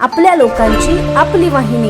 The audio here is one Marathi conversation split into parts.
आपल्या लोकांची आपली वाहिनी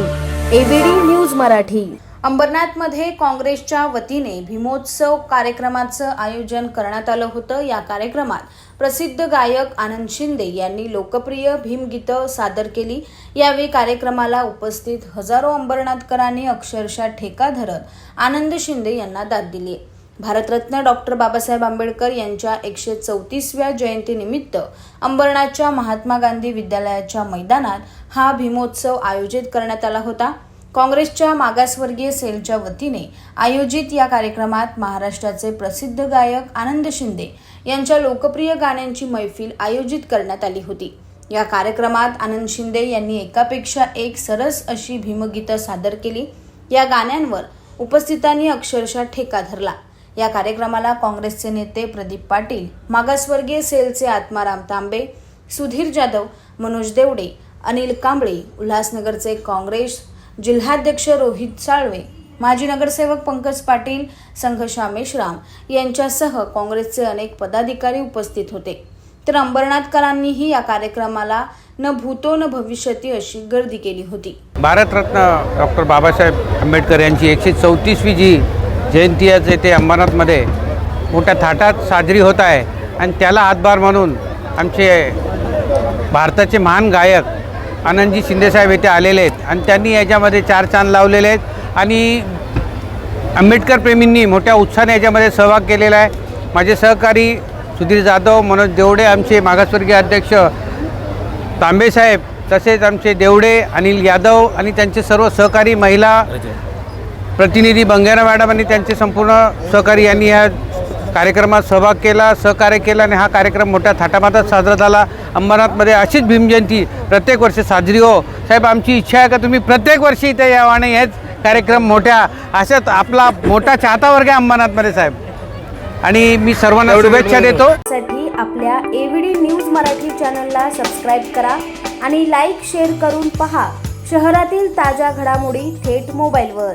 एबीडी न्यूज मराठी. अंबरनाथमध्ये काँग्रेसच्या वतीने भीमोत्सव कार्यक्रमाचं आयोजन करण्यात आलं होतं. या कार्यक्रमात प्रसिद्ध गायक आनंद शिंदे यांनी लोकप्रिय भीमगीतं सादर केली. यावेळी कार्यक्रमाला उपस्थित हजारो अंबरनाथकरांनी अक्षरशः ठेका धरत आनंद शिंदे यांना दाद दिली. भारतरत्न डॉक्टर बाबासाहेब आंबेडकर यांच्या एकशे चौतीसव्या जयंतीनिमित्त अंबरनाथच्या महात्मा गांधी विद्यालयाच्या मैदानात हा भीमोत्सव आयोजित करण्यात आला होता. काँग्रेसच्या मागासवर्गीय सेलच्या वतीने आयोजित या कार्यक्रमात महाराष्ट्राचे प्रसिद्ध गायक आनंद शिंदे यांच्या लोकप्रिय गाण्यांची मैफिल आयोजित करण्यात आली होती. या कार्यक्रमात आनंद शिंदे यांनी एकापेक्षा एक सरस अशी भीमगीतं सादर केली. या गाण्यांवर उपस्थितांनी अक्षरशः ठेका धरला. या कार्यक्रमाला काँग्रेसचे नेते प्रदीप पाटील मागासवर्गीय सेलचे आत्माराम तांबे सुधीर जाधव मनोज देवडे अनिल कांबळे उल्हासनगरचे काँग्रेस जिल्हाध्यक्ष रोहित साळवे माजी नगरसेवक पंकज पाटील संघशा मेश्राम यांच्यासह काँग्रेसचे अनेक पदाधिकारी उपस्थित होते. तर अंबरनाथकरांनीही या कार्यक्रमाला न भूतो न भविष्यती अशी गर्दी केली होती. भारतरत्न डॉक्टर बाबासाहेब आंबेडकर यांची एकशे चौतीसवी जी जयंती आज येथे अंबरनाथमध्ये मोठ्या थाटात साजरी होत आहे. आणि त्याला हातभार म्हणून आमचे भारताचे महान गायक आनंदजी शिंदेसाहेब येथे आलेले आहेत. आणि त्यांनी याच्यामध्ये चार चांद लावलेले आहेत. आणि आंबेडकर प्रेमींनी मोठ्या उत्साहाने याच्यामध्ये सहभाग केलेला आहे. माझे सहकारी सुधीर जाधव मनोज देवडे आमचे मागासवर्गीय अध्यक्ष तांबेसाहेब तसेच आमचे देवडे अनिल यादव आणि त्यांचे सर्व सहकारी महिला प्रतिनिधी बंगेरा मॅडम आणि त्यांचे संपूर्ण सहकारी यांनी या कार्यक्रमात सहभाग केला सहकार्य केलं आणि हा कार्यक्रम मोठ्या थाटामाटात साजरा झाला. अंबरनाथमध्ये अशीच भीमजयंती प्रत्येक वर्षी साजरी हो. साहेब आमची इच्छा आहे का तुम्ही प्रत्येक वर्षी इथे यावं आणि हेच कार्यक्रम मोठ्या अशाच आपला मोठा चाहता वर्ग आहे अंबरनाथमध्ये साहेब. आणि मी सर्वांना शुभेच्छा देतो. साठी आपल्या एव्हीडी न्यूज मराठी चॅनलला सबस्क्राईब करा आणि लाईक शेअर करून पहा. शहरातील ताज्या घडामोडी थेट मोबाईलवर